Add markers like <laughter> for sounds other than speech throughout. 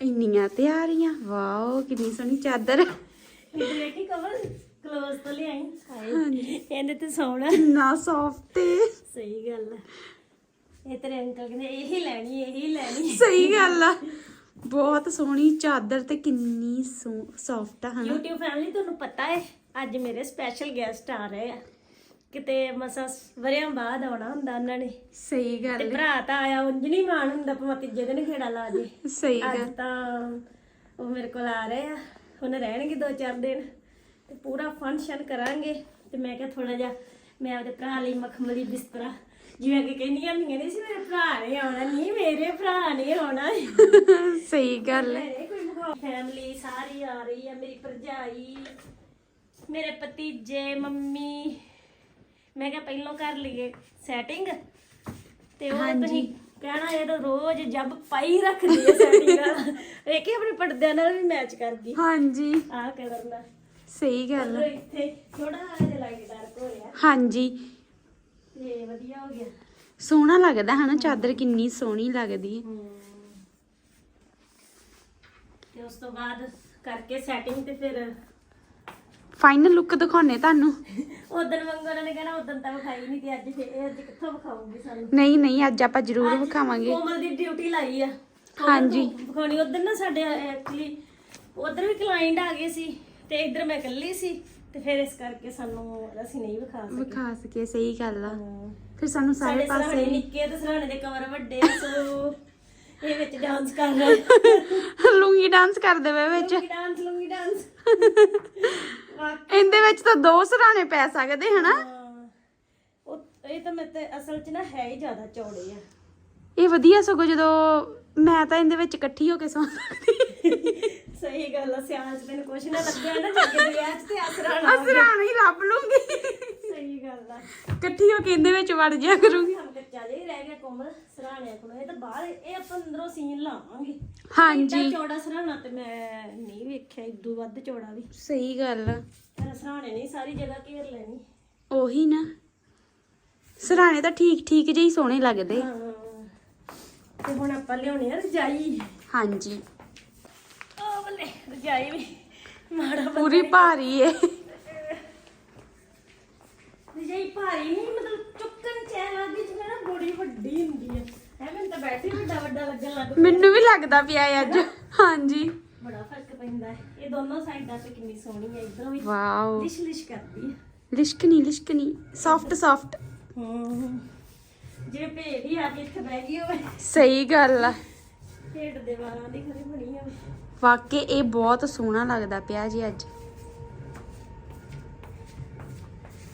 ਇੰਨੀਆਂ ਤਿਆਰੀਆਂ ਵਾਓ ਕਿੰਨੀ ਸੋਹਣੀ ਚਾਦਰ। ਦੇਖੀ ਕਵਰ ਕਲੋਜ਼ ਤੋਂ ਲਿਆਈ। ਹਾਏ ਇਹਨੇ ਤੇ ਸੌਣਾ ਕਿੰਨਾ ਸੌਫਟ ਹੈ ਸਹੀ ਗੱਲ ਹੈ ਇਹ ਤੇਰੇ ਅੰਕਲ ਕਹਿੰਦੇ ਇਹੀ ਲੈਣੀ ਇਹੀ ਲੈਣੀ। ਸਹੀ ਗੱਲ ਆ। ਬਹੁਤ ਸੋਹਣੀ ਚਾਦਰ ਤੇ ਕਿੰਨੀ ਸੌਫਟ ਆ ਹਨਾ। YouTube ਫੈਮਿਲੀ ਤੁਹਾਨੂੰ ਪਤਾ ਹੈ ਅੱਜ ਮੇਰੇ ਸਪੈਸ਼ਲ ਗੈਸਟ ਆ ਰਹੇ ਆ। ਕਿਤੇ ਮਸਾ ਵਰਿਆਂ ਬਾਅਦ ਆਉਣਾ ਹੁੰਦਾ ਉਹਨਾਂ ਨੇ। ਸਹੀ ਤੇ ਗੱਲ ਭਰਾ ਤਾਂ ਆਇਆ ਉਂਝ ਨਹੀਂ ਮਾਣ ਹੁੰਦਾ ਭਾਵੇਂ ਤੀਜੇ ਦਿਨ ਖੇੜਾ ਲਾ ਜੇ। ਸਹੀ ਅੱਜ ਗੱਲ ਤਾਂ ਉਹ ਮੇਰੇ ਕੋਲ ਆ ਰਹੇ ਆ। ਹੁਣ ਰਹਿਣਗੇ ਦੋ ਚਾਰ ਦਿਨ। ਤੇ ਪੂਰਾ ਫੰਕਸ਼ਨ ਕਰਾਂਗੇ। ਤੇ ਮੈਂ ਕਿਹਾ ਥੋੜਾ ਜਿਹਾ ਮੈਂ ਆਪਦੇ ਭਰਾ ਲਈ ਮਖਮਲੀ ਬਿਸਤਰਾ ਜਿਵੇਂ ਕਿ ਕਹਿੰਦੀਆਂ ਹੁੰਦੀਆਂ ਨੇ ਸੀ ਮੇਰੇ ਭਰਾ ਨੇ ਆਉਣਾ ਨਹੀਂ ਮੇਰੇ ਭਰਾ ਨੇ ਆਉਣਾ। ਸਹੀ ਗੱਲ ਹੈ ਮੇਰੇ ਕੋਈ ਫੈਮਿਲੀ ਸਾਰੀ ਆ ਰਹੀ ਆ ਮੇਰੀ ਭਰਜਾਈ ਮੇਰੇ ਭਤੀਜੇ ਮੰਮੀ। ਮੈਂ ਕਿਹਾ ਪਹਿਲਾਂ ਕਰ ਲਈਏ ਸੈਟਿੰਗ ਤੇ ਉਹ ਤੁਸੀਂ ਕਹਿਣਾ ਇਹ ਤਾਂ ਰੋਜ਼ ਜੱਬ ਪਾਈ ਰੱਖਦੀ ਹੈ ਸੈਟਿੰਗ ਵੇਖੀ ਆਪਣੇ ਪਰਦਿਆਂ ਨਾਲ ਵੀ ਮੈਚ ਕਰਦੀ। ਹਾਂਜੀ। ਆਹ ਕਰਨਾ ਸਹੀ ਗੱਲ ਚਲੋ ਇੱਥੇ ਥੋੜਾ ਜਿਹਾ ਲਾਈਟ ਡਾਰਕ ਹੋ ਰਿਹਾ। ਹਾਂਜੀ। ਤੇ ਵਧੀਆ ਹੋ ਗਿਆ। ਸੋਹਣਾ ਲੱਗਦਾ ਹਨਾ ਚਾਦਰ ਕਿੰਨੀ ਸੋਹਣੀ ਲੱਗਦੀ ਹੈ। ਤੇ ਉਸ ਤੋਂ ਬਾਅਦ ਕਰਕੇ ਸੈਟਿੰਗ ਤੇ ਫਿਰ ਫਾਈਨਲ ਲੁੱਕ ਦਿਖਾਉਣੇ ਤੁਹਾਨੂੰ? ਉਦੋਂ ਵਾਂਗੂ ਉਹਨਾਂ ਨੇ ਕਹਿਣਾ ਉਦੋਂ ਤਾਂ ਵਿਖਾਈ ਨਹੀਂ ਤੇ ਅੱਜ ਫਿਰ ਅੱਜ ਕਿੱਥੋਂ ਵਿਖਾਉਂਗੀ ਸਾਨੂੰ? ਨਹੀਂ ਨਹੀਂ ਅੱਜ ਆਪਾਂ ਜ਼ਰੂਰ ਵਿਖਾਵਾਂਗੇ। ਕੋਮਲ ਦੀ ਡਿਊਟੀ ਲਾਈ ਆ। ਹਾਂਜੀ। ਵਿਖਾਉਣੀ ਉਦੋਂ ਨਾ ਸਾਡੇ ਐਕਚੁਅਲੀ ਉਧਰ ਵੀ ਕਲਾਇੰਟ ਆ ਗਏ ਸੀ ਤੇ ਇੱਧਰ ਮੈਂ ਇਕੱਲੀ ਸੀ ਤੇ ਫਿਰ ਇਸ ਕਰਕੇ ਸਾਨੂੰ ਅਸੀਂ ਨਹੀਂ ਵਿਖਾ ਸਕੇ। ਵਿਖਾ ਸਕੇ ਸਹੀ ਗੱਲ ਆ। ਹਾਂ। ਫਿਰ ਸਾਨੂੰ ਸਾਰੇ ਸਾਡੇ ਸਰਾਣੇ ਪਾਸੇ ਨਿੱਕੇ ਤੇ ਸਰਾਣੇ ਦੇ ਕਵਰ ਵੱਡੇ ਸੋ ਇਹ ਵਿੱਚ ਡਾਂਸ ਕਰ ਰਹੇ ਲੂੰਗੀ ਡਾਂਸ ਕਰਦੇ ਵੇ ਵਿੱਚ। ਲੁੰਗੀ ਡਾਂਸ ਲੁੰਗੀ ਡਾਂਸ ਇਹਦੇ ਵਿੱਚ ਤਾਂ ਦੋ ਸਰਾਣੇ ਪੈ ਸਕਦੇ ਹਨਾ। ਉਹ ਇਹ ਤਾਂ ਮੈਂ ਤੇ ਅਸਲ 'ਚ ਨਾ ਹੈ ਹੀ ਜ਼ਿਆਦਾ ਚੌੜੇ ਆ। ਇਹ ਵਧੀਆ ਸਗੋਂ ਜਦੋਂ ਮੈਂ ਤਾਂ ਇਹਦੇ ਵਿੱਚ ਇਕੱਠੀ ਹੋ ਕੇ ਸੌਂ ਸਕਦੀ ਸਹੀ ਗੱਲ ਆ ਸਿਆਲ 'ਚ ਤੈਨੂੰ ਕੁਛ ਨਾ ਲੱਗਿਆ ਨਾ ਜੱਗੇ ਦੇ ਵਿਆਹ 'ਚ ਤੇ ਅਸਰਾਣਾ ਸਰਾਣੇ ਹੀ ਲੱਭ ਲੂੰਗੀ। ਸਹੀ ਗੱਲ ਆ। ਇਕੱਠੀ ਹੋ ਕੇ ਇਹਦੇ ਵਿੱਚ ਵੜ ਜਾ ਕਰੂੰਗੀ। ਗਿਆ ਕੋਮਲ ਸਰਾਣੇ ਕੋਲ। ਇਹ ਤਾਂ ਬਾਹਰ ਇਹ ਆਪਾਂ ਅੰਦਰੋਂ ਸੀਨ ਲਾਵਾਂਗੇ। ਹਾਂਜੀ। ਇੱਡਾ ਚੌੜਾ ਸਰਾਣਾ ਤੇ ਮੈਂ ਨਹੀਂ ਵੇਖਿਆ ਇਦੋਂ ਵੱਧ ਚੌੜਾ ਵੀ। ਸਹੀ ਗੱਲ ਆ। ਤੇਰਾ ਸਰਾਣੇ ਨਹੀਂ ਸਾਰੀ ਜਗ੍ਹਾ ਘੇਰ ਲੈਣੀ। ਉਹੀ ਨਾ। ਸਰਾਣੇ ਤਾਂ ਠੀਕ ਠੀਕ ਜਿਹੇ ਸੋਹਣੇ ਲੱਗਦੇ। ਹਾਂ। ਤੇ ਹੁਣ ਆਪਾਂ ਲਿਆਉਣੇ ਆ ਰਜਾਈ। ਹਾਂਜੀ। ਉਹ ਬੱਲੇ ਰਜਾਈ ਵੀ ਮਾੜਾ ਪੂਰੀ ਭਾਰੀ ਏ। ਰਜਾਈ ਭਾਰੀ ਨਹੀਂ ਮਤਲਬ ਚੁੱਕਣ ਚ ਐ ਲੱਗਦੀ ਜਿਵੇਂ ਨਾ ਬੜੀ ਵੱਡੀ ਹੁੰਦੀ ਹੈ ਐ ਮੈਨੂੰ ਤਾਂ ਬੈਠੀ ਵੱਡਾ ਵੱਡਾ ਲੱਗਣ ਲੱਗ ਪਿਆ। ਮੈਨੂੰ ਵੀ ਲੱਗਦਾ ਪਿਆ ਏ ਅੱਜ। ਹਾਂਜੀ। ਬੜਾ ਫ਼ਰਕ ਪੈਂਦਾ ਹੈ। ਇਹ ਦੋਨੋਂ ਸਾਈਡਾਂ ਤੇ ਕਿੰਨੀ ਸੋਹਣੀ ਹੈ ਇਧਰੋਂ ਵੀ ਵਾਓ। ਲਿਸ਼ ਲਿਸ਼ ਕਰਦੀ ਹੈ ਲਿਸ਼ਕਣੀ ਲਿਸ਼ਕਣੀ। ਸੌਫਟ ਸੌਫਟ ਹੂੰ। ਜਿਵੇਂ ਭੇਡ ਹੀ ਆ ਕੇ ਇੱਥੇ ਬਹਿ ਗਈ ਹੋਵੇ। ਸਹੀ ਗੱਲ ਆ। ਭੇਡ ਦੇ ਵਾਲਾਂ ਦੀ ਖਰੀ ਬਣੀ ਹੋਵੇ। ਵਾਕਈ ਇਹ ਬਹੁਤ ਸੋਹਣਾ ਲੱਗਦਾ ਪਿਆ ਜੀ ਅੱਜ।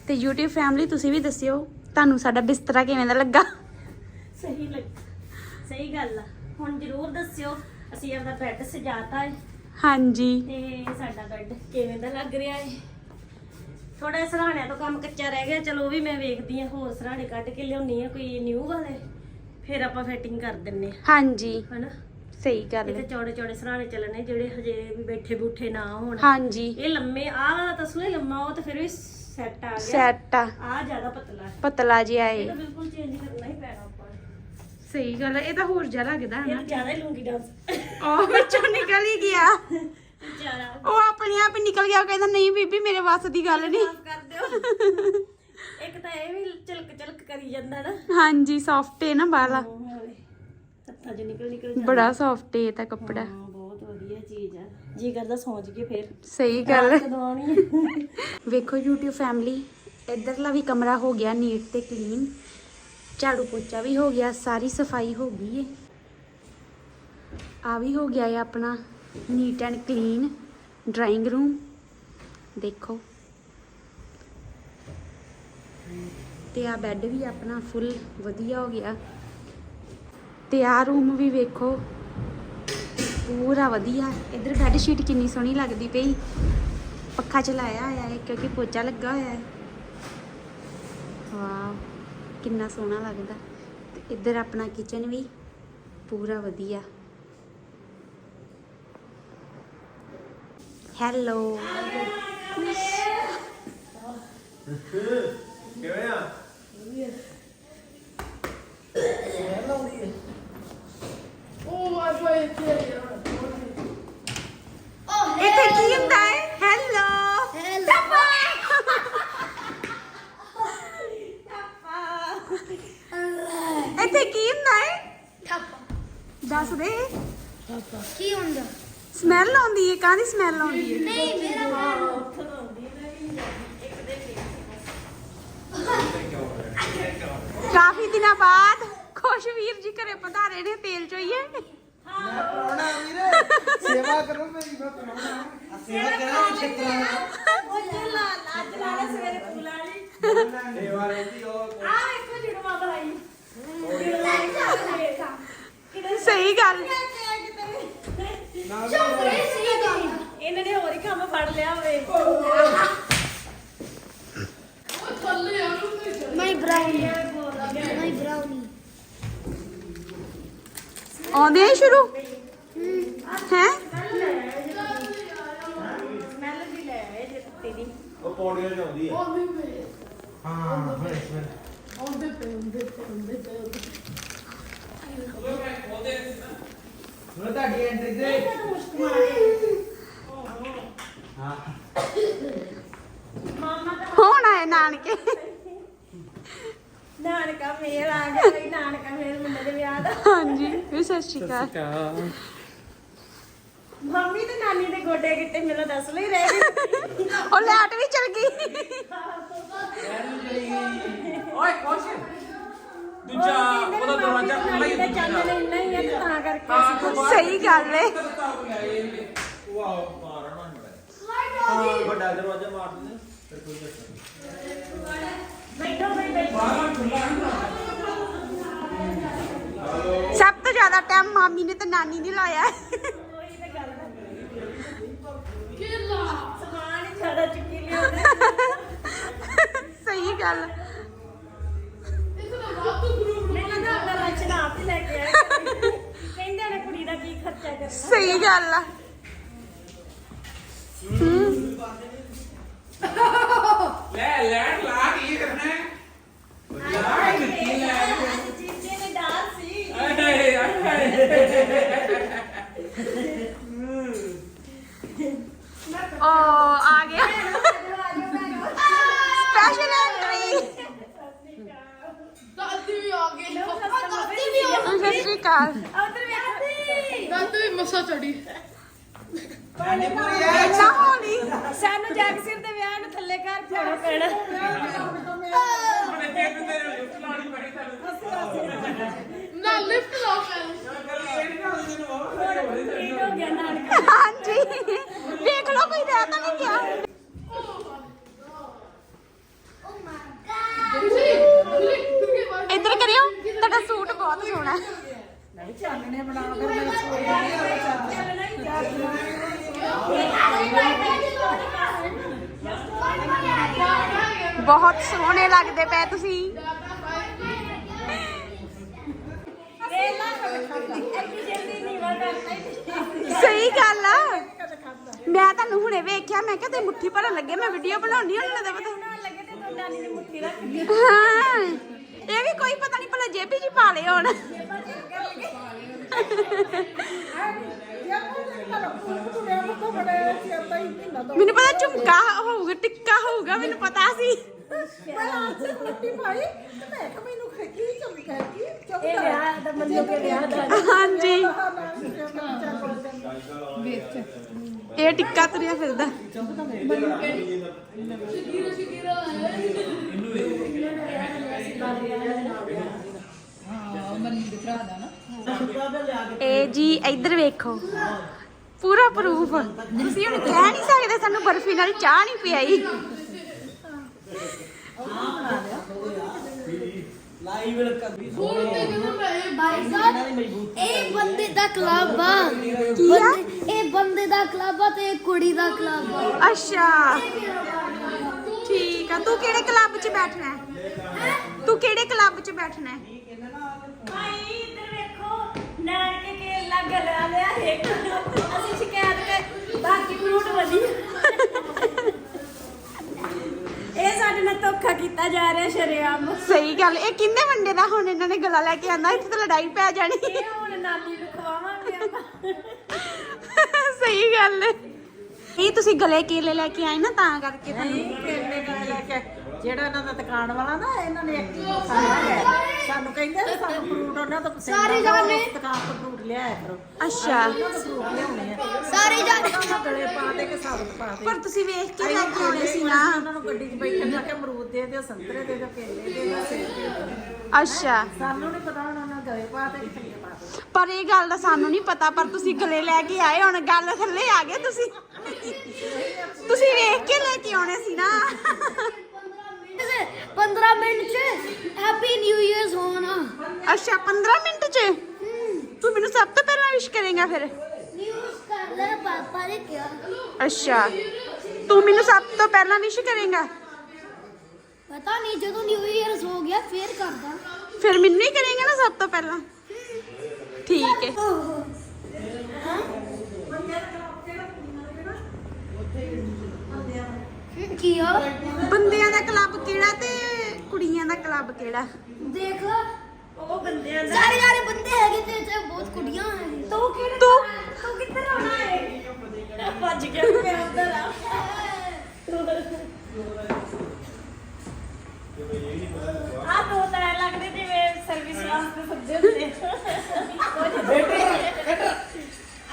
ਤੇ YouTube ਫੈਮਿਲੀ ਤੁਸੀਂ ਵੀ ਦੱਸਿਓ ਤੁਹਾਨੂੰ ਸਾਡਾ ਬਿਸਤਰਾ ਕਿਵੇਂ ਦਾ ਲੱਗਾ? ਸਹੀ ਲੱਗ ਸਹੀ ਗੱਲ ਆ। ਹੁਣ ਜ਼ਰੂਰ ਦੱਸਿਓ ਅਸੀਂ ਆਪਦਾ ਬੈੱਡ ਸਜਾਤਾ ਹੈ ਹਾਂਜੀ। ਤੇ ਸਾਡਾ ਬੈੱਡ ਕਿਵੇਂ ਦਾ ਲੱਗ ਰਿਹਾ ਹੈ ਥੋੜਾ ਸਰਾਣਿਆਂ ਤੋਂ ਕੰਮ ਕੱਚਾ ਰਹਿ ਗਿਆ ਚਲੋ ਉਹ ਵੀ ਮੈਂ ਵੇਖਦੀ ਆ ਹੋਰ ਸਰਾਣੇ ਕੱਢ ਕੇ ਲਿਆਉਣੀ ਆ ਕੋਈ ਨਿਊ ਵਾਲੇ। ਫਿਰ ਆਪਾਂ ਫਿਟਿੰਗ ਕਰ ਦਿੰਨੇ ਆ। ਹਾਂਜੀ। ਹਨਾ? ਸਹੀ ਗੱਲ ਇਹ ਹੈ ਤੇ ਚੌੜੇ ਚੌੜੇ ਸਰਾਣੇ ਚੱਲਣੇ ਜਿਹੜੇ ਹਜੇ ਵੀ ਬੈਠੇ ਬੂਠੇ ਨਾ ਹੋਣ। ਹਾਂਜੀ। ਇਹ ਲੰਮੇ ਆਹ ਵਾਲਾ ਤਾਂ ਸੂਏ ਲੰਮਾ ਉਹ ਤਾਂ ਫਿਰ ਵੀ ਸੈੱਟ ਆ ਗਿਆ। ਸੈਟ ਆ। ਆਹ ਜ਼ਿਆਦਾ ਪਤਲਾ ਹੈ। ਪਤਲਾ ਜਿਹਾ ਇਹ ਏ ਤਾਂ ਬਿਲਕੁਲ ਚੇਂਜ ਕਰਨਾ ਹੀ ਪੈਣਾ ਆਪਾਂ। ਨੂੰ। ਸਹੀ ਗੱਲ ਹੈ ਇਹ ਤਾਂ ਹੋਰ ਜਿਹਾ ਲੱਗਦਾ ਇਹ ਤਾਂ ਜ਼ਿਆਦਾ ਹੀ ਲੂੰਗੀ ਡਾਂਸ ਉਹ ਵਿੱਚੋਂ ਨਿਕਲ ਹੀ ਗਿਆ। ਵਿਚਾਰਾ। ਉਹ ਆਪਣੇ ਆਪ ਹੀ ਨਿਕਲ ਗਿਆ ਉਹ ਕਹਿੰਦਾ ਨਹੀਂ ਬੀਬੀ ਮੇਰੇ ਵੱਸ ਦੀ ਗੱਲ ਨਹੀਂ। ਮਾਫ ਕਰ ਦਿਓ। ਇੱਕ ਤਾਂ ਇਹ ਵੀ ਚਲਕ ਚਲਕ ਕਰੀ ਜਾਂਦਾ ਨਾ। ਹਾਂਜੀ ਸੌਫਟ ਹੈ ਨਾ ਬਾਲਾ ਹੱਥਾਂ 'ਚ ਨਿਕਲ ਨਿਕਲ ਜਾਂਦਾ। ਬੜਾ ਸੌਫਟ ਹੈ ਇਹ ਤਾਂ ਕੱਪੜਾ। ਹਾਂ ਬਹੁਤ ਵਧੀਆ ਚੀਜ਼ ਜੀ ਕਰਦਾ ਸੌਂਚ ਕੇ ਫਿਰ। ਸਹੀ ਗੱਲ। ਹੈ ਕਦੋਂ ਆਉਣੀ ਹੈ। ਵੇਖੋ YouTube ਫੈਮਿਲੀ ਇਧਰਲਾ ਵੀ ਕਮਰਾ ਹੋ ਗਿਆ ਨੀਟ ਤੇ ਕਲੀਨ ਝਾੜੂ ਪੋਚਾ ਵੀ ਹੋ ਗਿਆ ਸਾਰੀ ਸਫ਼ਾਈ ਹੋ ਗਈ ਏ। ਆ ਵੀ ਹੋ ਗਿਆ ਹੈ ਆਪਣਾ neat and clean drawing room ਦੇਖੋ। ਤੇ ਆ ਬੈੱਡ ਵੀ ਆਪਣਾ ਫੁੱਲ ਵਧੀਆ ਹੋ ਗਿਆ। ਤੇ ਆ ਰੂਮ ਵੀ ਵੇਖੋ। ਪੂਰਾ ਵਧੀਆ। ਇਧਰ ਬੈੱਡ ਸ਼ੀਟ ਕਿੰਨੀ ਸੋਹਣੀ ਲੱਗਦੀ ਪਈ। ਪੱਖਾ ਚਲਾਇਆ ਹੋਇਆ ਹੈ ਕਿਉਂਕਿ ਪੋਚਾ ਲੱਗਾ ਹੋਇਆ ਹੈ। ਵਾਹ, ਕਿੰਨਾ ਸੋਹਣਾ ਲੱਗਦਾ। ਤੇ ਇੱਧਰ ਆਪਣਾ ਕਿਚਨ ਵੀ ਪੂਰਾ ਵਧੀਆ। ਹੈਲੋ ਕਿਵੇਂ ਆ ਉਹ ਵਾਈਫਾਈ ਇੱਥੇ ਆ ਯਾਰ ਦੱਸ ਦੇ ਕੀ ਹੁੰਦਾ ਸਮੈਲ ਹੈ ਕਾਹਦੀ ਸਮੈਲ ਆਉਂਦੀ ਹੈ। ਨਹੀਂ ਮੇਰਾ ਉੱਥੋਂ ਆਉਂਦੀ ਨਾ ਵੀ ਇੱਕ ਦੇ ਕਾਫੀ ਦਿਨਾਂ ਬਾਅਦ ਖੁਸ਼ਵੀਰ ਜੀ ਘਰੇ ਪਧਾਰੇ ਨੇ ਤੇਲ ਚੋਈਏ ਪ੍ਰਾਹੁਣਾ ਵੀਰ ਸੇਵਾ ਕਰੋ ਮੇਰੀ ਮੈਂ ਪ੍ਰਾਹੁਣਾ ਸੇਵਾ ਕਰਾਂ ਛੇਤਰਾ ਉਹ ਚੱਲ ਅੱਜ ਲਾ ਲੈ ਸਵੇਰੇ ਤੂੰ ਲਾ ਲਈ ਸੇਵਾ ਰਹਿੰਦੀ ਉਹ। ਆ ਇੱਕੋ ਜੁੜਵਾ ਬਲਾਈ ਕਿਤੇ ਸਹੀ ਗੱਲ। ਚੌਂਕੜੀ ਸੀ। ਗਾਣਾ ਇਹਨਾਂ ਨੇ ਹੋਰ ਹੀ ਕੰਮ ਫੜ ਲਿਆ ਹੋਵੇ ਮਾਈ ਬ੍ਰਾਊਨੀ ਮਾਈ ਬ੍ਰਾਊਨੀ ਆਉਂਦੇ ਆ ਸ਼ੁਰੂ ਹੈ ਸਮੈਲ ਵੀ ਲੈ ਆਏ ਜੇ ਕੁੱਤੇ ਦੀ ਉਹ ਪੌੜੀਆਂ ਚ ਆਉਂਦੀ ਹੈ ਹਾਂ ਬੜੇ ਬੜੇ ਉਹ ਤੁਹਾਡੀ ਐਂਟਰੀ ਤੇ ਹਾਂ ਮਾਮਾ ਤਾਂ ਹੁਣ ਆਏ ਨਾਨਕੇ। ਨਾਨਕਾ ਮੇਲ ਆ ਗਿਆ ਬਈ ਨਾਨਕਾ ਮੇਲ ਮੁੰਡੇ ਦੇ ਵਿਆਹ ਦਾ। ਹਾਂਜੀ ਵੀ ਸਤਿ ਸ਼੍ਰੀ ਅਕਾਲ। ਮੰਮੀ ਤੇ ਨਾਨੀ ਦੇ ਗੋਡੇ ਗਿੱਟੇ ਮੈਨੂੰ ਦੱਸ ਲਈ ਰਹਿ ਗਏ। ਉਹ ਲੈਟ ਵੀ ਚਲ ਗਈ। ਓਏ ਕੁਛ ਦੂਜਾ ਉਹਦਾ ਦਰਵਾਜ਼ਾ ਖੁੱਲਾ ਹੀ ਹੈ ਇੰਨਾ ਹੀ ਹੈ ਤਾਂ ਕਰਕੇ ਸਹੀ ਗੱਲ ਏ। ਵਾਓ ਹਾਂ ਵੱਡਾ ਦਰਵਾਜ਼ਾ ਮਾਰ ਦਿੰਦੇ ਫਿਰ ਕੋਈ ਦੱਸੋ ਬੈਠੋ ਬਈ ਬੈਠੋ। ਸਭ ਤੋਂ ਜ਼ਿਆਦਾ ਟਾਈਮ ਮਾਮੀ ਨੇ ਤੇ ਨਾਨੀ ਨੇ ਲਾਇਆ ਉਧਰ ਵੇਖਦੀ ਦਾਦੀ ਵੀ ਮਸਾ ਚੜੀ। ਇੰਨਾ ਹੋਣੀ। ਸਾਨੂੰ ਜਗਸੀਰ ਦੇ ਵਿਆਹ ਨੂੰ ਥੱਲੇ ਘਰ ਪਾਉਣਾ ਪੈਣਾ। ਨਾ ਲਿਫਟ ਲਾ ਪਹਿਲਾਂ ਕੀ। ਹੋ ਗਿਆ ਨਾਨਕਾ ਹਾਂਜੀ। ਵੇਖ ਲਓ ਕੋਈ ਰਹਿ ਤਾਂ ਨਹੀਂ ਗਿਆ। ਇੱਧਰ ਕਰਿਓ। ਤੁਹਾਡਾ ਸੂਟ ਬਹੁਤ ਸੋਹਣਾ। ਹੈ। ਬਹੁਤ ਸੋਹਣੇ ਲੱਗਦੇ ਪਏ ਤੁਸੀਂ। ਸਹੀ ਗੱਲ ਆ। ਮੈਂ ਤੁਹਾਨੂੰ ਹੁਣੇ ਵੇਖਿਆ ਮੈਂ ਕਿਹਾ ਤੇ ਮੁੱਠੀ ਭਰਨ ਲੱਗੇ ਮੈਂ ਵੀਡੀਓ ਬਣਾਉਣੀ ਹੁਣ ਪਤਾ ਤੇ ਤੂੰ ਨਾਨੀ ਨੇ ਮੁੱਠੀ ਰੱਖ ਲਈ। ਹਾਂ ਇਹ ਵੀ ਕੋਈ ਪਤਾ ਨਹੀਂ ਭਲਾ ਜੇਬੀ ਚ ਪਾ ਲਏ ਹੁਣ। ਮੈਨੂੰ ਪਤਾ ਝੁਮਕਾ ਹੋਊਗਾ, ਟਿੱਕਾ ਹੋਊਗਾ, ਮੈਨੂੰ ਪਤਾ ਸੀ। ਇਹ ਵਿਆਹ ਦਾ ਮੰਨੋ ਕੇ ਵਿਆਹ ਦਾ ਹਾਂਜੀ ਇਹ ਟਿੱਕਾ ਤੁਰਿਆ ਫਿਰਦਾ ਇਹ ਜੀ ਇੱਧਰ ਵੇਖੋ। ਪੂਰਾ ਪ੍ਰੂਫ ਤੁਸੀਂ ਹੁਣ ਕਹਿ ਨਹੀਂ ਸਕਦੇ, ਸਾਨੂੰ ਬਰਫੀ ਨਾਲ ਚਾਹ ਨਹੀਂ ਪਿਆਈ। ਲਾਈਵ ਕਦੀ ਇਹ ਬੰਦੇ ਦਾ ਕਲੱਬ ਆ ਕੀ ਆ ਇਹ ਬੰਦੇ ਦਾ ਕਲੱਬ ਆ ਤੇ ਇਹ ਕੁੜੀ ਦਾ ਕਲੱਬ ਆ ਅੱਛਾ। ਠੀਕ ਆ। ਤੂੰ ਕਿਹੜੇ ਕਲੱਬ 'ਚ ਬੈਠਣਾ ਹੈ? ਤੂੰ ਕਿਹੜੇ ਕਲੱਬ 'ਚ ਬੈਠਣਾ ਹੈ? ਨਾਨਕੇ ਕੇ ਲੱਗ ਲਿਆ ਇੱਕ। ਅਸੀਂ ਸ਼ਿਕਾਇਤ ਕਰ ਬਾਕੀ ਫਰੂਟ ਵਧੀਆ। ਇਹ ਸਾਡੇ ਨਾਲ ਧੋਖਾ ਕੀਤਾ ਜਾ ਰਿਹਾ ਸ਼ਰੇਆਮ। ਸਹੀ ਗੱਲ ਇਹ ਕਿੰਨੇ ਵੰਡੇ ਦਾ ਹੁਣ ਇਹਨਾਂ ਨੇ ਗਲਾ ਲੈ ਕੇ ਆਂਦਾ ਇੱਥੇ ਤਾਂ ਲੜਾਈ ਪੈ ਜਾਣੀ। ਇਹ ਹੁਣ ਨਾਨੀ ਨੂੰ ਖਵਾਵਾਂਗੇ ਆਪਾਂ। ਸਹੀ ਗੱਲ ਇਹ ਤੁਸੀਂ ਗਲੇ ਕੇਲੇ ਲੈ ਕੇ ਆਏ ਨਾ ਤਾਂ ਕਰਕੇ ਤੁਹਾਨੂੰ ਕੇਲੇ ਦਾ ਲੈ ਕੇ ਜਿਹੜਾ ਇਹਨਾਂ ਦਾ ਦੁਕਾਨ ਵਾਲਾ ਨਾ ਇਹਨਾਂ ਨੇ ਇੱਕ ਹੀ ਸਾਨੂੰ ਕਹਿੰਦੇ ਵੀ ਸਾਨੂੰ ਫਰੂਟ ਉਹਨਾਂ ਤੋਂ ਪਸੰਦ ਸਾਰੇ ਜਾਣੇ। ਦੁਕਾਨ ਤੋਂ ਫਰੂਟ ਲਿਆਇਆ ਕਰੋ। ਅੱਛਾ। ਉਹਨਾਂ ਤੋਂ ਪ੍ਰੂਫ ਲਿਆਉਣੇ ਆ। ਸਾਰੇ ਜਾਣੇ। ਉਹਨਾਂ ਗਲੇ ਪਾ ਦੇ ਕੇ ਸਾਬਤ ਪਾ ਦੇ। ਪਰ ਤੁਸੀਂ ਵੇਖ ਕੇ ਲੈ ਕੇ ਆਉਣੇ ਸੀ ਨਾ। ਉਹਨਾਂ ਨੂੰ ਗੱਡੀ 'ਚ ਬੈਠੇ ਜਾ ਕੇ ਅਮਰੂਦ ਦੇ ਦਿਓ ਸੰਤਰੇ ਦੇ ਦਿਓ ਕੇਲੇ ਦੇ ਦਿਓ ਸੇਬ ਦੇ ਦਿਓ। ਅੱਛਾ। ਸਾਨੂੰ ਨਹੀਂ ਪਤਾ ਹੁਣ ਉਹਨਾਂ ਗਲੇ ਪਾ ਦੇ ਕਿ ਪਾ ਦੇ ਪਰ ਇਹ ਗੱਲ ਦਾ ਸਾਨੂੰ ਨਹੀਂ ਪਤਾ ਪਰ ਤੁਸੀਂ ਗਲੇ ਲੈ ਕੇ ਆਏ ਹੁਣ ਗੱਲ ਥੱਲੇ ਆ ਗਏ ਤੁਸੀਂ। ਤੁਸੀਂ ਵੇਖ ਕੇ ਲੈ ਕੇ ਆਉਣੇ ਸੀ ਨਾ। 15 ਮਿੰਟ ਚ ਹੈਪੀ ਨਿਊ ਇਅਰਸ ਹੋਣਾ ਅੱਛਾ 15 ਮਿੰਟ ਚ ਤੂੰ ਮੈਨੂੰ ਸਭ ਤੋਂ ਪਹਿਲਾਂ ਵਿਸ਼ ਕਰੇਗਾ ਫਿਰ ਨਿਊਜ਼ ਕਰ ਲੈ ਪਾਪਾ ਨੇ ਕਿਹਾ ਅੱਛਾ ਤੂੰ ਮੈਨੂੰ ਸਭ ਤੋਂ ਪਹਿਲਾਂ ਵਿਸ਼ ਕਰੇਗਾ ਪਤਾ ਨਹੀਂ ਜਦੋਂ ਨਿਊ ਇਅਰਸ ਹੋ ਗਿਆ ਫੇਰ ਕਰਦਾ ਫਿਰ ਮੈਨੂੰ ਹੀ ਕਰੇਗਾ ਨਾ ਸਭ ਤੋਂ ਪਹਿਲਾਂ ਠੀਕ ਹੈ ਕੀ ਆ? ਬੰਦਿਆਂ ਦਾ ਕਲੱਬ ਕਿਹੜਾ ਤੇ ਕੁੜੀਆਂ ਦਾ ਕਲੱਬ ਕਿਹੜਾ? ਦੇਖ। ਉਹ ਬੰਦਿਆਂ ਦਾ। ਸਾਰੇ ਸਾਰੇ ਬੰਦੇ ਹੈਗੇ ਤੇ ਇੱਥੇ ਬਹੁਤ ਕੁੜੀਆਂ ਹੈਗੀਆਂ ਤੂੰ ਕਿਹੜੇ ਤੂੰ ਤੂੰ ਕਿੱਧਰ ਆਉਣਾ ਹੈ ਭੱਜ ਗਿਆ ਮੈਂ ਉੱਧਰ ਆ। ਆ ਦੋ ਤਾਂ ਐਂ ਲੱਗਦੇ ਜਿਵੇਂ ਸਰਵਿਸ ਵਾਸਤੇ ਸੱਜੇ ਹੁੰਦੇ।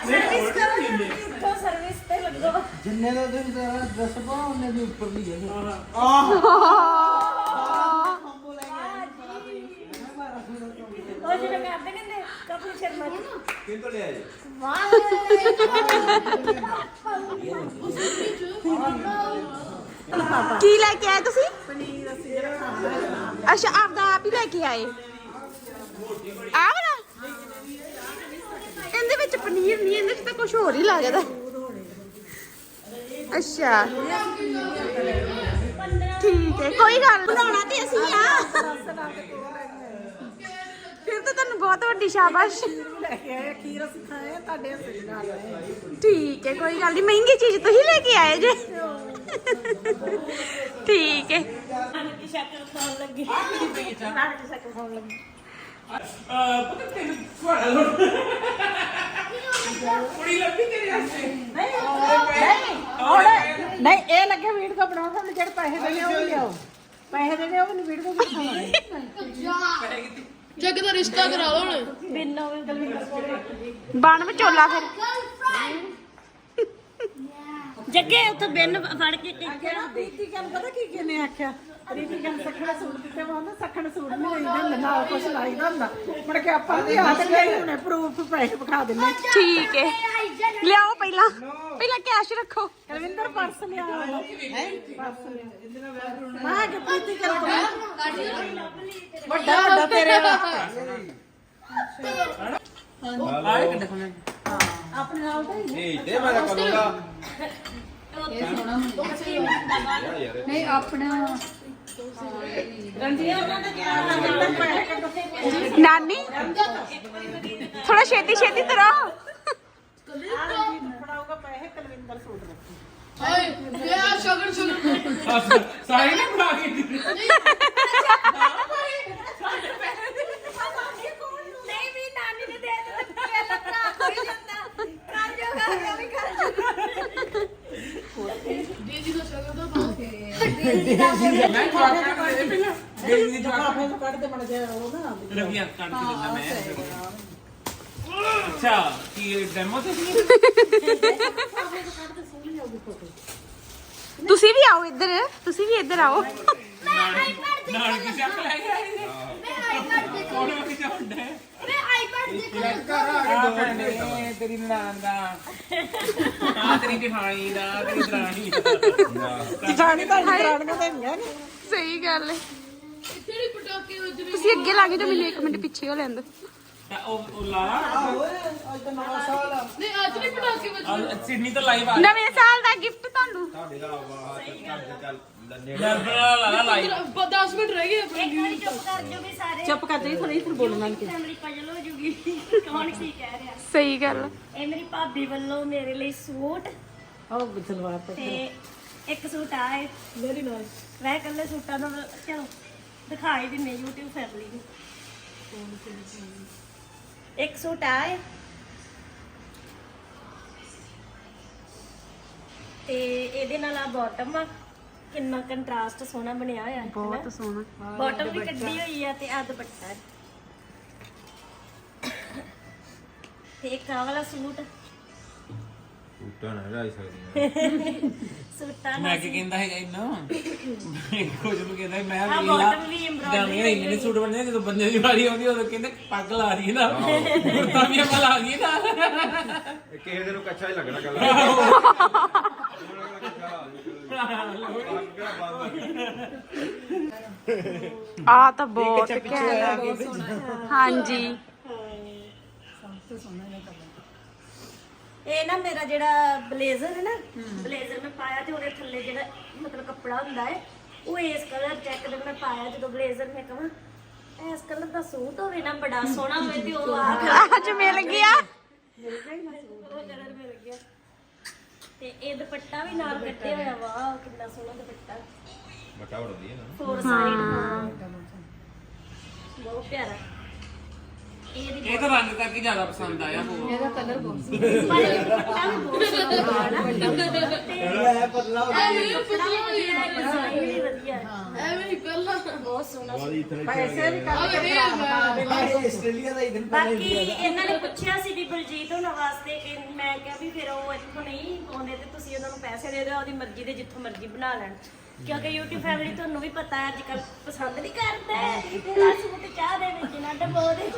ਸਰਵਿਸ ਕਰੋ ਸਰਵਿਸ ਤੇ ਲੱਗੋ। ਜਿੰਨੇ ਦਾ ਤੁਸੀਂ ਦੱਸ ਪਾ ਉਹਨੇ ਦੀ ਉੱਪਰ ਦੀ ਹੈ ਉਹ ਜਿਹੜੇ ਕਰਦੇ ਨੇ ਕਪਲ ਸ਼ਰਮਾ ਜੀ ਕਿੰਦੋਂ ਲਿਆ ਜੀ ਕੀ ਲੈ ਕੇ ਆਏ ਤੁਸੀਂ? ਪਨੀਰ ਅਸੀਂ ਜਿਹੜਾ ਖਾਣਾ ਅੱਛਾ ਆਪਦਾ ਆਪ ਹੀ ਲੈ ਕੇ ਆਏ। ਆ ਵਾਲਾ? ਇਹਦੇ ਵਿੱਚ ਪਨੀਰ ਨਹੀਂ ਇਹਦੇ ਵਿੱਚ ਤਾਂ ਕੁਝ ਹੋਰ ਹੀ ਲੱਗਦਾ। ਅੱਛਾ। ਠੀਕ ਹੈ ਕੋਈ ਗੱਲ। ਬਣਾਉਣਾ ਤੇ ਅਸੀਂ ਆ। ਫਿਰ ਤਾਂ ਤੁਹਾਨੂੰ ਬਹੁਤ ਵੱਡੀ ਸ਼ਾਬਾਸ਼। ਲੈ ਕੇ ਆਏ ਖੀਰ ਅਸੀਂ ਖਾਏ ਤੁਹਾਡੇ ਹੱਥ ਨਾਲ ਆਏ ਠੀਕ ਹੈ ਕੋਈ ਗੱਲ ਨਹੀਂ ਮਹਿੰਗੀ ਚੀਜ਼ ਤੁਸੀਂ ਲੈ ਕੇ ਆਏ ਜੇ। ਠੀਕ ਹੈ। ਨਾਨਕ ਦੀ ਸ਼ਕਲ ਖਾਣ ਲੱਗੀ। ਨਾਨਕ ਦੀ ਸ਼ਕਲ ਖਾਣ ਲੱਗੀ। ਪਤਾ ਤੈਨੂੰ ਘੋੜਾ ਲੋੜ ਕੁੜੀ ਲੱਭੀ ਤੇਰੇ ਵਾਸਤੇ ਨਹੀਂ ਹੁਣ ਨਹੀਂ ਇਹ ਲੱਗੇ ਵੀਡੀਓ ਬਣਾਉਣ ਨੂੰ ਜਿਹੜੇ ਪੈਸੇ ਦੇਣੇ ਉਹ ਵੀ ਲਿਆਓ ਪੈਸੇ ਦੇਣੇ ਉਹ ਵੀ ਵੀਡੀਓ ਬਣਾਉਣੇ ਜੱਗ ਦਾ ਰਿਸ਼ਤਾ ਕਰਾ ਲਓ ਹੁਣ ਬਿੰਨੋ ਬਣ ਵਿਚੋਲਾ ਫਿਰ। ਜੱਗੇ ਉੱਥੇ ਬਿੰਨ ਫੜ ਕੇ ਕਿਹੜਾ ਪ੍ਰੀਤੀ ਕਹਿੰਦਾ ਪਤਾ ਕੀ ਕਿਹਨੇ ਆਖਿਆ? ਪ੍ਰੀਤੀ ਕਹਿੰਦਾ ਸਖਣਾ ਸੂਟ ਦਿੱਤੇ ਵਾ ਉਹਨੇ ਸਖਣ ਸੂਟ ਨਹੀਂ ਲਈਦਾ ਹੁੰਦਾ ਨਾਲ ਕੁਛ ਲਾਈਦਾ ਹੁੰਦਾ। ਮੁੜ ਕੇ ਆਪਾਂ ਵੀ ਹੱਥ ਗਏ ਹੁਣੇ ਪ੍ਰੂਫ ਪੈਸੇ ਵਿਖਾ ਦਿੰਨੇ ਠੀਕ ਹੈ। ਲਿਆਓ ਪਹਿਲਾਂ। ਪਹਿਲਾਂ ਕੈਸ਼ ਰੱਖੋ। ਕਲਵਿੰਦਰ ਪਰਸ ਲਿਆ ਹੈ ਪਰਸ ਲਿਆ ਮੈਂ ਕਿ ਪ੍ਰੀਤੀ ਕਰ ਵੱਡਾ ਵੱਡਾ ਤੇਰੇ ਵਾਸਤੇ। ਆਏ ਕਿੱਡੇ ਖਾਣੇ ਆਪਣੇ ਨਾਲ ਤਾਂ ਹੀ ਇਹ ਤੇ ਮੈਂ ਕਰੂੰਗਾ ਨਹੀਂ ਆਪਣਾ ਨਾਨੀ? ਥੋੜਾ ਛੇਤੀ ਛੇਤੀ ਤਰੋ ਹਾਏ ਇਹ ਸ਼ਗਨ ਸ਼ਗਨ ਸਾਈ ਨੇ ਬਣਾ ਕੇ ਦਿੱਤੀ ਨਹੀਂ ਵੀ ਨਾਨੀ ਨੇ ਦੇ ਦਿੱਤਾ। ਪਹਿਲਾਂ ਭਰਾ ਕੋਈ ਜਾਂਦਾ ਕਰ ਜੋਗਾ ਵੀ ਕਰ ਜੋਗਾ। ਮੈਂ ਜਵਾਕਾਂ ਨੂੰ ਦੇ ਪਹਿਲਾਂ ਗਈ ਦੀ ਤੋਂ ਕੱਢ ਦੇ ਰਵੀਆਂ ਕੱਢ ਕੇ ਦਿੰਦਾ ਮੈਂ ਅੱਛਾ ਕੀ ਡੈਮੋ ਤੇ ਸੀ ਤੁਸੀਂ ਵੀ ਆਓ ਇੱਧਰ ਤੁਸੀਂ ਵੀ ਇੱਧਰ ਆਓ ਨਾਲ ਕੀ ਚੱਕ ਲੈ। ਗਿਆ ਦੇਖ ਕੋਣ ਵੀ ਚੱਲਦਾ ਹੈ ਤੇਰੀ ਨਨਾਣ ਦਾ ਆ ਤੇਰੀ ਜਹਾਨੀ ਦਾ ਤੇਰੀ ਦਰਾਣੀ ਦਾ ਜਾਣੀ ਤਾਂ ਜਾਣੀਆਂ ਤਾਂ ਹੈਗੀਆਂ ਨੇ ਸਹੀ ਗੱਲ ਹੈ। ਤੁਸੀਂ ਅੱਗੇ ਲੱਗ ਜਾਓ ਮੈਨੂੰ ਇੱਕ ਮਿੰਟ ਪਿੱਛੇ ਹੋ ਲੈਂਦੇ ਤਾਂ ਉਹ ਉਹ ਲਾ ਨਹੀਂ ਅੱਜ ਨਹੀਂ ਪਟਾਕੇ ਵੱਜਣੇ ਆ ਸਿਡਨੀ ਤੋਂ ਲਾਈਵ ਆ ਨਵੇਂ ਸਾਲ ਦਾ ਗਿਫਟ ਤੁਹਾਨੂੰ। ਤੁਹਾਡੇ ਦਾ ਆਵਾਜ਼ ਚੱਲ। ਨੇੜੇ ਜਰਬਲਾ ਲਾ ਲਾ ਲਾਈਵ 10 ਮਿੰਟ ਰਹਿ ਗਏ ਆਪਣੇ ਇੱਕ ਵਾਰੀ ਚੁੱਪ ਕਰ ਜੂਗੀ ਸਾਰੇ। ਚੁੱਪ ਕਰ ਜਾਈ ਥੋੜੀ ਫਿਰ ਬੋਲਣਾ ਨਹੀਂ ਫੈਮਿਲੀ ਪਜਲ ਹੋ ਜੂਗੀ ਕੌਣ ਕੀ ਕਹਿ ਰਿਹਾ? ਸਹੀ ਗੱਲ ਇਹ ਮੇਰੀ ਭਾਬੀ ਵੱਲੋਂ ਮੇਰੇ ਲਈ ਸੂਟ। ਉਹ ਸਲਵਾਰ ਤੇ ਤੇ ਇੱਕ ਸੂਟ ਆਏ ਵੈਰੀ ਨਾਈਸ ਮੈਂ ਕੱਲੇ ਸੂਟਾਂ ਨੂੰ ਚਲੋ ਦਿਖਾਈ ਦਿੰਨੇ YouTube ਫੈਮਿਲੀ ਨੂੰ। ਇੱਕ ਸੂਟ ਆਏ ਤੇ ਇਹਦੇ ਨਾਲ ਆ ਬਾਟਮ ਆ। ਕਿੰਨਾ ਕੰਟਰਾਸਟ ਸੋਹਣਾ ਬਣਿਆ ਹੋਇਆ ਹੈ ਬਹੁਤ ਸੋਹਣਾ। ਬਾਟਮ ਵੀ ਕੱਢੀ ਹੋਈ ਆ ਤੇ ਆ ਦੁਪੱਟਾ ਹੈ। ਤੇ ਇੱਕ ਆਹ ਵਾਲਾ ਸੂਟ? ਟੂਟਾ ਨਾ ਰਾਈ ਸਕਦੀ ਸੂਟਾਂ ਮੈਂ ਨਾਲ ਕੀ ਕਹਿੰਦਾ ਹੈਗਾ ਇੰਨਾ? ਕੁਝ ਨੂੰ ਕਹਿੰਦਾ ਸੀ, ਮੈਂ ਆਹ ਵੀ bottom ਵੀ embroidery ਜਾਮੀਆਂ ਨਹੀਂ ਜਿਹੜੇ ਸੂਟ ਬਣਦੇ ਆ, ਜਦੋਂ ਬੰਦੇ ਦੀ ਵਾਰੀ ਆਉਂਦੀ ਉਦੋਂ ਕਹਿੰਦੇ ਪੱਗ ਲਾ ਰਹੀ ਹੈ ਨਾ ਕੁਰਤਾ ਵੀ ਆਪਾਂ ਲਾ ਲਈਏ ਨਾ। ਇਹ ਕਿਸੇ ਦੇ ਨੂੰ ਕੱਚਾ ਹੀ ਲੱਗਣਾ ਕੱਲਾ। <laughs> <laughs> ਆ ਤਾਂ ਬਹੁਤ ਘੈਂਟ ਹਾਂਜੀ। ਇਹ ਨਾ ਮੇਰਾ ਜਿਹੜਾ ਬਲੇਜ਼ਰ ਹੈ ਨਾ ਬਲੇਜ਼ਰ ਮੈਂ ਪਾਇਆ ਤੇ ਉਹਦੇ ਥੱਲੇ ਜਿਹੜਾ ਮਤਲਬ ਕੱਪੜਾ ਹੁੰਦਾ ਹੈ ਉਹ ਇਸ ਕਲਰ ਚੈੱਕ ਦੇ ਮੈਂ ਪਾਇਆ ਜਦੋਂ ਬਲੇਜ਼ਰ ਮੈਂ ਕਹਾਂ ਇਸ ਕਲਰ ਦਾ ਸੂਟ ਹੋਵੇ ਨਾ ਬੜਾ ਸੋਹਣਾ ਹੋਵੇ ਤੇ ਉਹ ਆ ਅੱਜ ਮਿਲ ਗਿਆ। ਉਹ ਕਲਰ ਮਿਲ ਗਿਆ ਤੇ ਇਹ ਦੁਪੱਟਾ ਵੀ ਨਾਲ ਕੱਟਿਆ ਹੋਇਆ ਵਾਹ ਕਿੰਨਾ ਸੋਹਣਾ ਦੁਪੱਟਾ। ਮਟਾ ਉੜਦੀ ਹੈ ਨਾ ਫੋਰ ਸਾਈਡ ਬਹੁਤ ਪਿਆਰਾ। ਇਹ ਤਾਂ ਰੰਗ ਕਰਕੇ ਜ਼ਿਆਦਾ ਪਸੰਦ ਆਇਆ ਹੋਰ ਪਰ ਇਹ ਦੁਪੱਟਾ ਵੀ ਬਹੁਤ ਸੋਹਣਾ ਹੈ ਨਾ ਇਹ ਪਤਲਾ ਹੋ ਗਿਆ ਕੱਪੜਾ ਵੀ ਵਧੀਆ ਹੈ ਡਿਜ਼ਾਈਨ ਵੀ ਵਧੀਆ ਹੈ ਐਵੇਂ ਹੀ ਪਹਿਲਾਂ ਬਹੁਤ ਸੋਹਣਾ ਪੈਸੇ ਵੀ ਕਰਕੇ ਆਸਟ੍ਰੇਲੀਆ ਦਾ ਬਾਕੀ ਇਹਨਾਂ ਨੇ ਪੁੱਛਿਆ ਸੀ ਵੀ ਬਲਜੀਤ ਉਹਨਾਂ ਵਾਸਤੇ ਕਿ ਮੈਂ ਕਿਹਾ ਵੀ ਫਿਰ ਉਹ ਇੱਥੋਂ ਨਹੀਂ ਆਉਂਦੇ ਤੇ ਤੁਸੀਂ ਉਹਨਾਂ ਨੂੰ ਪੈਸੇ ਦੇ ਦਿਓ ਉਹਦੀ ਮਰਜ਼ੀ ਦੇ ਜਿੱਥੋਂ ਮਰਜ਼ੀ ਬਣਾ ਲੈਣ ਕਿਉਂਕਿ YouTube ਫੈਮਿਲੀ ਤੁਹਾਨੂੰ ਵੀ ਪਤਾ ਹੈ ਅੱਜ ਕੱਲ ਪਸੰਦ ਨਹੀਂ ਕਰਦਾ। ਹੈ ਕਿ ਤੇਰਾ ਸੂਟ ਚਾਹ ਦੇ ਵਿੱਚ ਨਾ ਡਬੋ ਦੇ।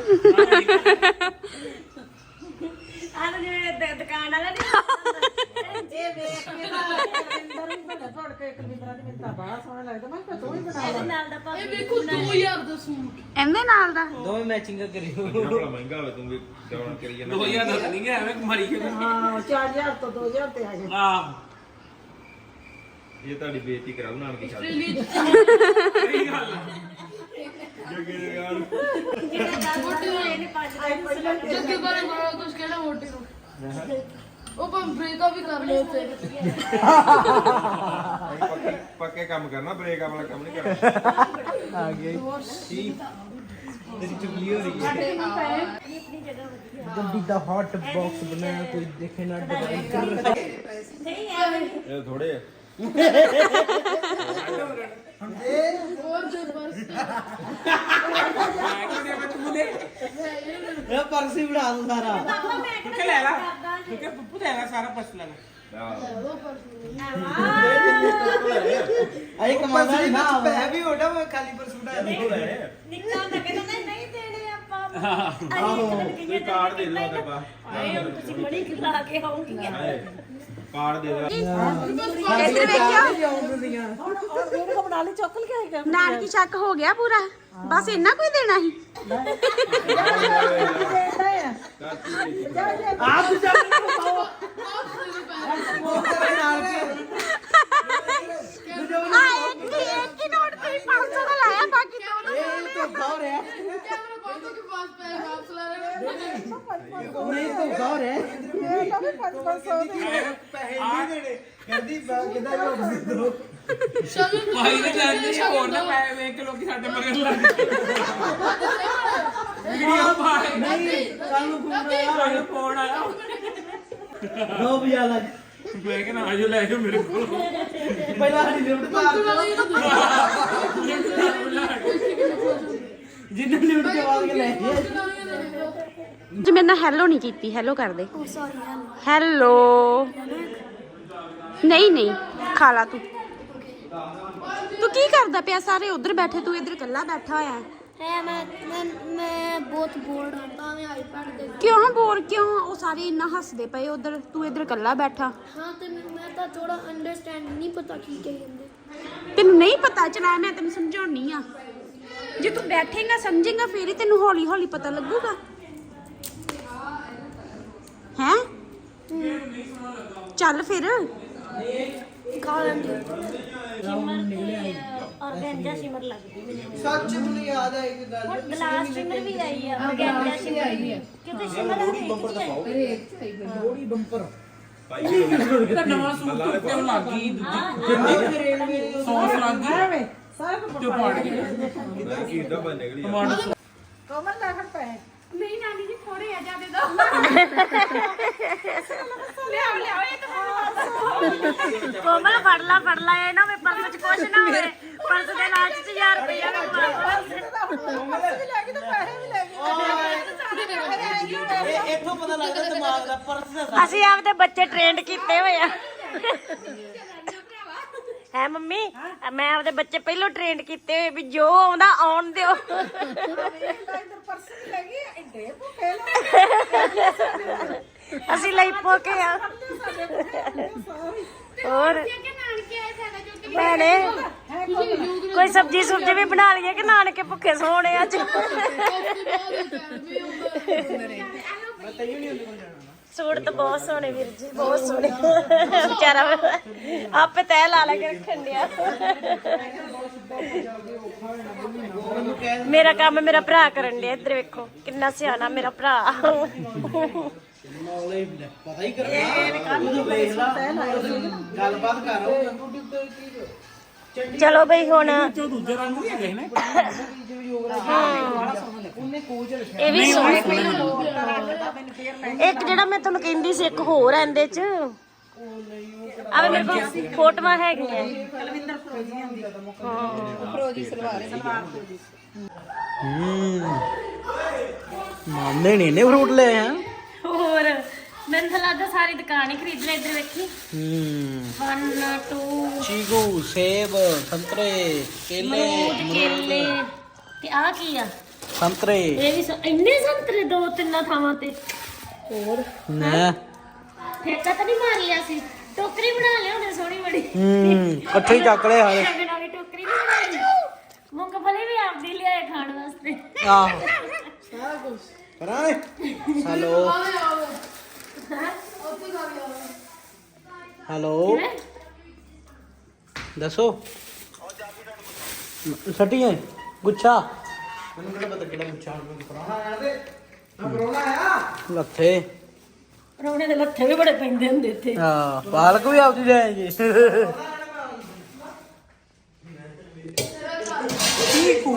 ਆਹ ਜਿਵੇਂ ਦ- ਦੁਕਾਨ ਵਾਲਾ ਨਹੀਂ ਇਹ ਵੇਖ ਕੇ ਨਾ ਰਵਿੰਦਰ ਵੀ ਬੜਾ ਫੜ ਕੇ ਕਲਵਿੰਦਰਾ ਦੀ ਮਿੰਤਾ ਬੜਾ ਸੋਹਣਾ ਲੱਗਦਾ। ਮੈਂ ਕਿਹਾ ਤੂੰ ਹੀ ਬਣਾ ਇਹਦੇ ਨਾਲ ਦਾ ਇਹ ਭਾਵੇਂ ਵੇਖੋ 2000 ਦਾ ਸੂਟ। ਇਹਦੇ ਨਾਲ ਦਾ? ਦੋਵੇਂ ਮੈਚਿੰਗ ਕਰਿਓ ਬੜਾ ਮਹਿੰਗਾ ਹੋਵੇ ਤੂੰ ਵੀ ਡਾਊਨ ਕਰੀ ਜਾਂਦਾ 2000 ਦਾ ਤਾਂ ਨਹੀਂ ਗਿਆ ਐਵੇਂ ਮਾਰੀ ਕੇ ਹਾਂ 4000 ਤੋਂ 2000 ਤੇ ਆ ਗਏ ਆਹ ਇਹ ਤੁਹਾਡੀ ਬੇਇੱਜ਼ਤੀ ਕਰਾਉ ਨਾਨਕੀ ਛੱਡ <laughs> ਸਹੀ ਗੱਲ ਆ। ਜੱਗੇ ਦੇ ਦਿਨ ਜੱਗੇ ਬਾਰੇ ਬੜਾ ਕੁਝ ਕਹਿਣਾ ਮੋਟੀ ਨੂੰ ਉਹ ਪਰ ਬ੍ਰੇਕਅਪ ਵੀ ਕਰ ਲਿਆ ਤੇ ਪੱਕੇ ਪੱਕੇ ਕੰਮ ਕਰਨਾ ਬ੍ਰੇਕ ਵਾਲਾ ਕੰਮ ਨਹੀਂ ਕਰਨਾ। ਆ ਗਈ ਠੀਕ ਤੇਰੀ ਚੁਗਲੀ ਹੋ ਰਹੀ ਹੈ। ਆਪਣੀ ਜਗ੍ਹਾ ਵਧੀਆ ਗੱਡੀ ਦਾ ਹੌਟ ਬਾਕਸ ਬਣਾਇਆ ਕੋਈ ਦੇਖੇ ਨਾ ਡਿਜ਼ਾਈਨ ਕਰ ਇਹ ਥੋੜੇ ਹੋਰ ਜੋ ਬਸ ਇਹ ਪਰਸ ਬਣਾ ਦੂੰ ਸਾਰਾ। ਪਾਪਾ ਮੈਂ ਤੂੰ ਕਿ ਲੈ ਲਾ। ਤੂੰ ਕਿ ਪੱਪੂ ਲੈ ਲਾ ਸਾਰਾ ਪਰਸ ਲੈ ਲਾ। ਅਈ ਕਮਾਉਂਦਾ ਨਹੀਂ ਨਾ ਪੈ ਵੀ ਹੋਣਾ ਮੈਂ ਖਾਲੀ ਪਰਸ ਬਣਾ ਦੇ ਨਿੱਕਾ ਹੁੰਦਾ ਕਹਿੰਦਾ ਨਹੀਂ ਦੇਣੇ ਆਪਾਂ। ਆਹੋ। ਕਾਰਡ ਦੇ ਦਿਓ ਤਾਂ ਬਾ ਆਏ ਹੁਣ ਤੁਸੀਂ ਬੜੀ ਖਿਲਾ ਕੇ ਆਉਂਗੀ ਕਾਰਡ ਦੇ ਦਿਓ ਇੱਧਰ ਵੇਖਿਓ ਹੁਣ ਹੁਣ ਇਹਨੂੰ ਬਣਾ ਲਈ ਚੁੱਕ ਲਿਆ ਨਾਨਕੀ ਚੱਕ ਹੋ ਗਿਆ ਪੂਰਾ ਬਸ ਇੰਨਾ ਕੋਈ ਦੇਣਾ ਸੀ ਆਪ ਜਾ ਆ ਇੱਕ ਹੀ ਇੱਕ ਹੀ ਨੋਟ ਤੇ 500 ਦਾ ਲਾਇਆ ਬਾਕੀ ਦੋ ਇਹ ਤਾਂ ਗੌਰ ਹੈ कैमरा पापा के पास पैर वापस ला रहे हैं ਨਹੀਂ ਤਾਂ ਗੌਰ ਹੈ ਇਹ ਤਾਂ ਵੀ 500 ਦੇ। ਪੈਸੇ ਨਹੀਂ ਦੇਣੇ ਕਹਿੰਦੀ ਕਿਦਾਂ ਲੋਕ ਸਿੱਧੋ शमी ਭਾਈ ਨੇ ਜਾਂਦੇ ਆ ਹੋਰ ਨਾ ਪੈ ਵੇਖ ਕੇ ਲੋਕੀ ਸਾਡੇ ਮਗਰ ਲੱਗ ਗਏ ਵੀਡੀਓ ਪਾਏ। ਨਹੀਂ ਕੱਲ ਨੂੰ ਫੋਨ ਆਇਆ। ਸਾਨੂੰ ਫੋਨ ਆਇਆ। ਦੋ ਵਜੇ ਲੱਗ ਮੈਂ ਕਿਹਾ ਆਜੋ ਲੈ ਜਾਓ ਮੇਰੇ ਕੋਲ। ਪਹਿਲਾਂ ਸਾਡੀ ਲਿਫਟ ਮਾਰ ਜਿੰਨੇ ਲਿਫਟ ਕੇ ਬਾਅਦ ਕੇ ਲੈ ਗਏ ਜੀ ਮੇਰੇ ਨਾਲ ਹੈਲੋ ਨਹੀਂ ਕੀਤੀ ਹੈਲੋ ਕਰ ਦੇ। ਹੈਲੋ ਨਹੀਂ ਨਹੀਂ ਖਾ ਲਾ ਤੂੰ। ਤੂੰ ਕੀ ਕਰਦਾ ਪਿਆ ਸਾਰੇ? ਉਧਰ ਬੈਠੇ ਤੂੰ ਇੱਧਰ ਇਕੱਲਾ ਬੈਠਾ ਹੋਇਆ ਹੈ। ਮੈਂ ਮੈਂ ਬਹੁਤ ਬੋਰ ਰਹਿੰਦਾ ਮੈਂ ਆਈਪੈਡ ਦੇ ਕਿਉਂ ਬੋਰ ਕਿਉਂ? ਉਹ ਸਾਰੇ ਇੰਨਾ ਹੱਸਦੇ ਪਏ ਉਧਰ। ਤੂੰ ਇੱਧਰ ਇਕੱਲਾ ਬੈਠਾ। ਹਾਂ ਤੇ ਮੈਂ ਮੈਂ ਤਾਂ ਥੋੜਾ ਅੰਡਰਸਟੈਂਡ ਨਹੀਂ ਪਤਾ ਕੀ ਕਹਿੰਦੇ। ਤੈਨੂੰ ਨਹੀਂ ਪਤਾ ਚਲਾ ਮੈਂ ਤੈਨੂੰ ਸਮਝਾਉਣੀ ਆ। ਜੇ ਤੂੰ ਬੈਠੇਗਾ ਸਮਝੇਗਾ ਫੇਰ ਹੀ ਤੈਨੂੰ ਹੌਲੀ ਹੌਲੀ ਪਤਾ ਲੱਗੂਗਾ। ਹੈ? ਚੱਲ ਫਿਰ। ਖਾ ਲੈਂਦੇ ਸ਼ਿਮਰ ਤੇ ਔਰਗੈਂਜਾ ਸ਼ਿਮਰ ਲੱਗਦੀ ਮੈਨੂੰ। ਸੱਚ ਮੈਨੂੰ ਯਾਦ ਆਈ ਇੱਕ ਗੱਲ ਹੁਣ ਗਲਾਸ ਸ਼ਿਮਰ ਵੀ ਆਈ ਆ ਔਰਗੈਂਜਾ ਸ਼ਿਮਰ। ਆਈ ਆ। ਕਿਉਂਕਿ ਸ਼ਿਮਰ ਆ ਗਈ ਬੰਪਰ ਦਾ ਪਾਓ। ਅਰੇ ਥੋੜੀ ਬੰਪਰ। ਭਾਈ ਨਵਾਂ ਸੂਟ ਉੱਤੇ ਲੱਗ? ਗਈ ਦੂਜੀ ਸੌਸ ਲੱਗ ਗਈ ਸਾਰੇ ਤੇ ਪਾੜ ਗਏ? ਕਿਦਾਂ ਕੀ ਇਦਾਂ ਬਣ ਨਿਕਲੀ ਕਮਰ ਦਾ ਖੜ ਪਏ ਨਹੀਂ ਨਾਨੀ ਜੀ ਥੋੜੇ ਆ ਜਾਦੇ ਦੋ। ਲਿਆਓ ਲਿਆਓ। ਇਹ ਤਾਂ ਕੋਮਲ ਫੜ ਲਾ ਫੜ ਲਾ ਇਹ ਨਾ ਵੀ ਪਰਸ ਚ ਕੁਛ ਨਾ ਹੋਵੇ। ਪਰਸ ਦੇ ਨਾਲ ਚ 1000 ਰੁਪਇਆ ਵੀ ਪਾ ਵੀ ਲੈ ਕੇ ਤੇ ਪੈਸੇ ਵੀ ਲੈ ਕੇ ਇਹ ਇੱਕ ਇੱਥੋਂ ਪਤਾ ਲੱਗਦਾ ਦਿਮਾਗ ਦਾ ਪਰਸ ਦਾ ਅਸੀਂ ਆਪਦੇ ਬੱਚੇ ਟ੍ਰੇਨਡ ਕੀਤੇ ਹੋਏ ਆ। ਹੈ ਮੰਮੀ ਮੈਂ ਆਪਦੇ ਬੱਚੇ ਪਹਿਲਾਂ ਟ੍ਰੇਨਡ ਕੀਤੇ ਹੋਏ ਵੀ ਜੋ ਆਉਂਦਾ ਆਉਣ ਦਿਓ। <laughs> ਅਸੀਂ ਲਈ ਪੋਕੇ ਆ। ਹੋਰ? ਭੈਣੇ, ਕੋਈ ਸਬਜੀ ਸੁਬਜੀ ਵੀ ਬਣਾ ਲਈਏ ਕਿ ਨਾਨਕੇ ਭੁੱਖੇ ਸੋਣੇ ਅੱਜ? ਸੂਟ ਤਾਂ ਬਹੁਤ ਸੋਹਣੇ ਵੀਰ ਜੀ, ਬਹੁਤ ਸੋਹਣੇ। ਵਿਚਾਰਾ ਆਪੇ ਤੈ ਲਾ ਲੈ ਕੇ ਰੱਖਣ ਡਿਆ। ਮੇਰਾ ਕੰਮ ਮੇਰਾ ਭਰਾ ਕਰਨ ਡਿਆ, ਇੱਧਰ ਵੇਖੋ, ਕਿੰਨਾ ਸਿਆਣਾ ਮੇਰਾ ਭਰਾ। ਪਤਾ ਹੀ ਕਰਨਾ ਤੂੰ ਵੇਖ ਲਾ ਗੱਲਬਾਤ ਕਰ ਚਲੋ ਬਈ ਹੁਣ ਦੂਜੇ ਰੰਗ ਵੀ ਹੈਗੇ ਨੇ। ਇਹ ਵੀ ਸੋਹਣੇ ਇੱਕ ਜਿਹੜਾ ਮੈਂ ਤੁਹਾਨੂੰ ਕਹਿੰਦੀ ਸੀ ਇੱਕ ਹੋਰ ਆ ਇਹਦੇ ਚ। ਆਵੇ ਮੇਰੇ ਕੋਲ ਫੋਟੋਆਂ ਹੈਗੀਆਂ। ਮਾਮੇ ਨੇ ਨੇ ਫਰੂਟ ਲੈ ਆ। ਹੋਰ। ਮੈਨੂੰ ਤਾਂ ਲੱਗਦਾ ਸਾਰੀ ਦੁਕਾਨ ਹੀ ਖਰੀਦ ਲੈ ਇੱਧਰ ਵੇਖੀ। ਹੂੰ। 1 2 ਚੀਕੂ ਸੇਬ ਸੰਤਰੇ ਕੇਲੇ ਕੇਲੇ। ਤੇ ਆ ਕੀ ਆ? ਸੰਤਰੇ। ਇਹ ਵੀ ਸ- ਇੰਨੇ ਸੰਤਰੇ ਦੋ ਤਿੰਨਾਂ ਥਾਵਾਂ ਤੇ। ਹੋਰ ਨਾ। ਠੇਕਾ ਤਾਂ ਨਹੀਂ ਮਾਰ ਲਿਆ ਸੀ। ਟੋਕਰੀ ਬਣਾ ਲਿਆ ਉਹਨੇ ਸੋਹਣੀ ਬੜੀ। ਹੂੰ ਇਕੱਠੇ ਹੀ ਚੱਕ ਲਏ ਹਾਲੇ। ਸ਼ਗਨ ਵਾਲੀ ਟੋਕਰੀ ਨਹੀਂ ਬਣਾਈ। ਮੂੰਗਫਲੀ ਵੀ ਆਪਦੀ ਲਿਆਏ ਖਾਣ ਵਾਸਤੇ। ਆਹੋ। ਪਰਾਂ ਹੈਲੋ ਹੈਲੋ। ਦੱਸੋ। ਸਟੀਆਂ ਗੁੱਛਾ। ਮੈਨੂੰ ਕਿਹੜਾ ਪਤਾ ਕਿਹੜਾ ਗੁੱਛਾ ਪਰਾਣਾ ਦੇ ਆ ਪਰੋਣਾ ਆ। ਲੱਥੇ। ਰੋਣੇ ਦੇ ਲੱਥੇ ਵੀ ਬੜੇ ਪੈਂਦੇ ਹੁੰਦੇ ਇੱਥੇ। ਹਾਂ ਪਾਲਕ ਵੀ ਆਪਦੀ ਲੈ ਜੀ ਚੀਕੂ